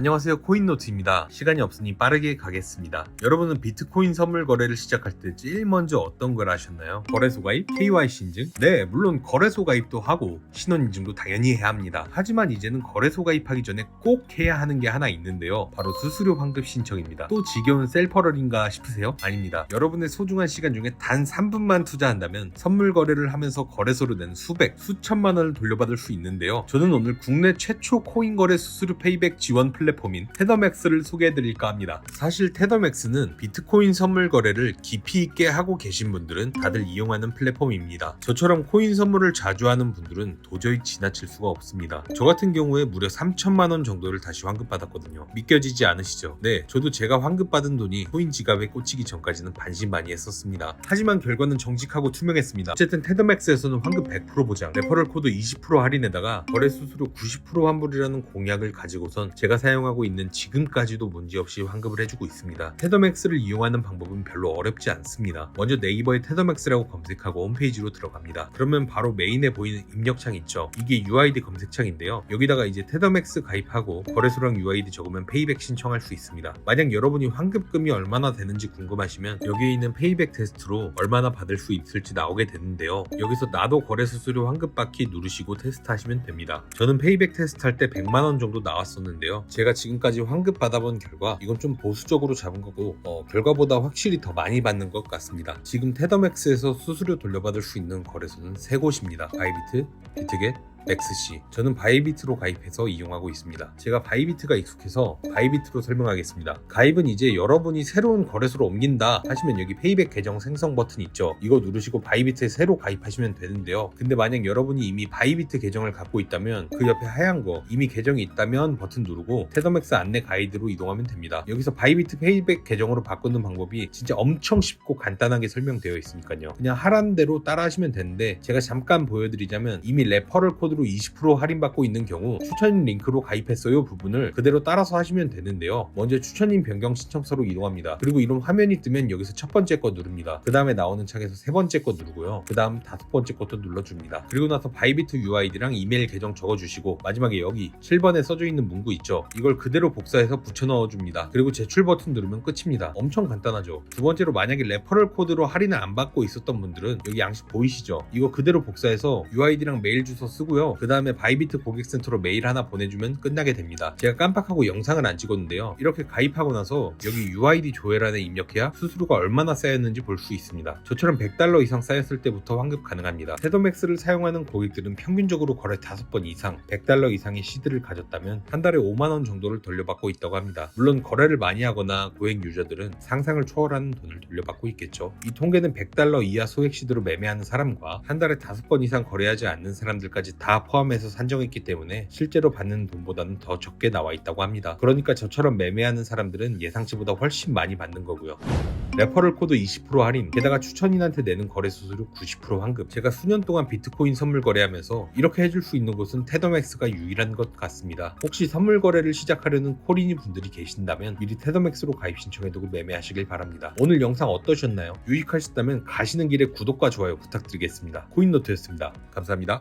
안녕하세요 코인노트입니다. 시간이 없으니 빠르게 가겠습니다. 여러분은 비트코인 선물 거래를 시작할 때 제일 먼저 어떤 걸 하셨나요? 거래소 가입, KYC 인증? 네, 물론 거래소 가입도 하고 신원 인증도 당연히 해야 합니다. 하지만 이제는 거래소 가입하기 전에 꼭 해야 하는 게 하나 있는데요. 바로 수수료 환급 신청입니다. 또 지겨운 셀퍼럴인가 싶으세요? 아닙니다. 여러분의 소중한 시간 중에 단 3분만 투자한다면 선물 거래를 하면서 거래소로 낸 수백, 수천만 원을 돌려받을 수 있는데요. 저는 오늘 국내 최초 코인 거래 수수료 페이백 지원 플랫 폼인 테더맥스를 소개해드릴까 합니다. 사실 테더맥스는 비트코인 선물 거래를 깊이 있게 하고 계신 분들은 다들 이용하는 플랫폼입니다. 저처럼 코인 선물을 자주 하는 분들은 도저히 지나칠 수가 없습니다. 저 같은 경우에 무려 3천만 원 정도를 다시 환급받았거든요. 믿겨지지 않으시죠? 네, 저도 제가 환급받은 돈이 코인 지갑에 꽂히기 전까지는 반신반의했었습니다. 하지만 결과는 정직하고 투명했습니다. 어쨌든 테더맥스에서는 환급 100% 보장, 레퍼럴 코드 20% 할인에다가 거래 수수료 90% 환불이라는 공약을 가지고선 제가 사용 하고 있는 지금까지도 문제없이 환급을 해주고 있습니다. 테더맥스를 이용하는 방법은 별로 어렵지 않습니다. 먼저 네이버에 테더맥스라고 검색하고 홈페이지로 들어갑니다. 그러면 바로 메인에 보이는 입력창 있죠. 이게 UID 검색창인데요. 여기다가 이제 테더맥스 가입하고 거래소랑 UID 적으면 페이백 신청할 수 있습니다. 만약 여러분이 환급금이 얼마나 되는지 궁금하시면 여기에 있는 페이백 테스트로 얼마나 받을 수 있을지 나오게 되는데요. 여기서 나도 거래 수수료 환급받기 누르시고 테스트하시면 됩니다. 저는 페이백 테스트 할 때 100만 원 정도 나왔었는데요. 제가 지금까지 환급 받아본 결과 이건 좀 보수적으로 잡은 거고 어, 결과보다 확실히 더 많이 받는 것 같습니다. 지금 테더맥스에서 수수료 돌려받을 수 있는 거래소는 세 곳입니다. 바이비트, 비트겟, 맥스씨. 저는 바이비트로 가입해서 이용하고 있습니다. 제가 바이비트가 익숙해서 바이비트로 설명하겠습니다. 가입은 이제 여러분이 새로운 거래소로 옮긴다 하시면 여기 페이백 계정 생성 버튼 있죠. 이거 누르시고 바이비트에 새로 가입하시면 되는데요. 근데 만약 여러분이 이미 바이비트 계정을 갖고 있다면 그 옆에 하얀 거 이미 계정이 있다면 버튼 누르고 테더맥스 안내 가이드로 이동하면 됩니다. 여기서 바이비트 페이백 계정으로 바꾸는 방법이 진짜 엄청 쉽고 간단하게 설명되어 있으니까요. 그냥 하라는 대로 따라 하시면 되는데 제가 잠깐 보여드리자면 이미 레퍼럴 코드 로 20% 할인받고 있는 경우 추천인 링크로 가입했어요 부분을 그대로 따라서 하시면 되는데요. 먼저 추천인 변경 신청서로 이동합니다. 그리고 이런 화면이 뜨면 여기서 첫 번째 거 누릅니다. 그 다음에 나오는 창에서 세 번째 거 누르고요. 그 다음 다섯 번째 것도 눌러줍니다. 그리고 나서 바이비트 UID랑 이메일 계정 적어주시고 마지막에 여기 7번에 써져 있는 문구 있죠. 이걸 그대로 복사해서 붙여 넣어줍니다. 그리고 제출 버튼 누르면 끝입니다. 엄청 간단하죠. 두 번째로 만약에 레퍼럴 코드로 할인을 안 받고 있었던 분들은 여기 양식 보이시죠? 이거 그대로 복사해서 UID랑 메일 주소 쓰고요. 그 다음에 바이비트 고객센터로 메일 하나 보내주면 끝나게 됩니다. 제가 깜빡하고 영상을 안 찍었는데요. 이렇게 가입하고 나서 여기 UID 조회란에 입력해야 수수료가 얼마나 쌓였는지 볼 수 있습니다. 저처럼 100달러 이상 쌓였을 때부터 환급 가능합니다. 테더맥스를 사용하는 고객들은 평균적으로 거래 5번 이상 100달러 이상의 시드를 가졌다면 한 달에 5만원 정도를 돌려받고 있다고 합니다. 물론 거래를 많이 하거나 고액 유저들은 상상을 초월하는 돈을 돌려받고 있겠죠. 이 통계는 100달러 이하 소액 시드로 매매하는 사람과 한 달에 5번 이상 거래하지 않는 사람들까지 다 포함해서 산정했기 때문에 실제로 받는 돈보다는 더 적게 나와 있다고 합니다. 그러니까 저처럼 매매하는 사람들은 예상치보다 훨씬 많이 받는 거고요. 레퍼럴 코드 20% 할인, 게다가 추천인한테 내는 거래 수수료 90% 환급. 제가 수년 동안 비트코인 선물 거래하면서 이렇게 해줄 수 있는 곳은 테더맥스가 유일한 것 같습니다. 혹시 선물 거래를 시작하려는 코리니 분들이 계신다면 미리 테더맥스로 가입 신청해두고 매매하시길 바랍니다. 오늘 영상 어떠셨나요? 유익하셨다면 가시는 길에 구독과 좋아요 부탁드리겠습니다. 코인노트였습니다. 감사합니다.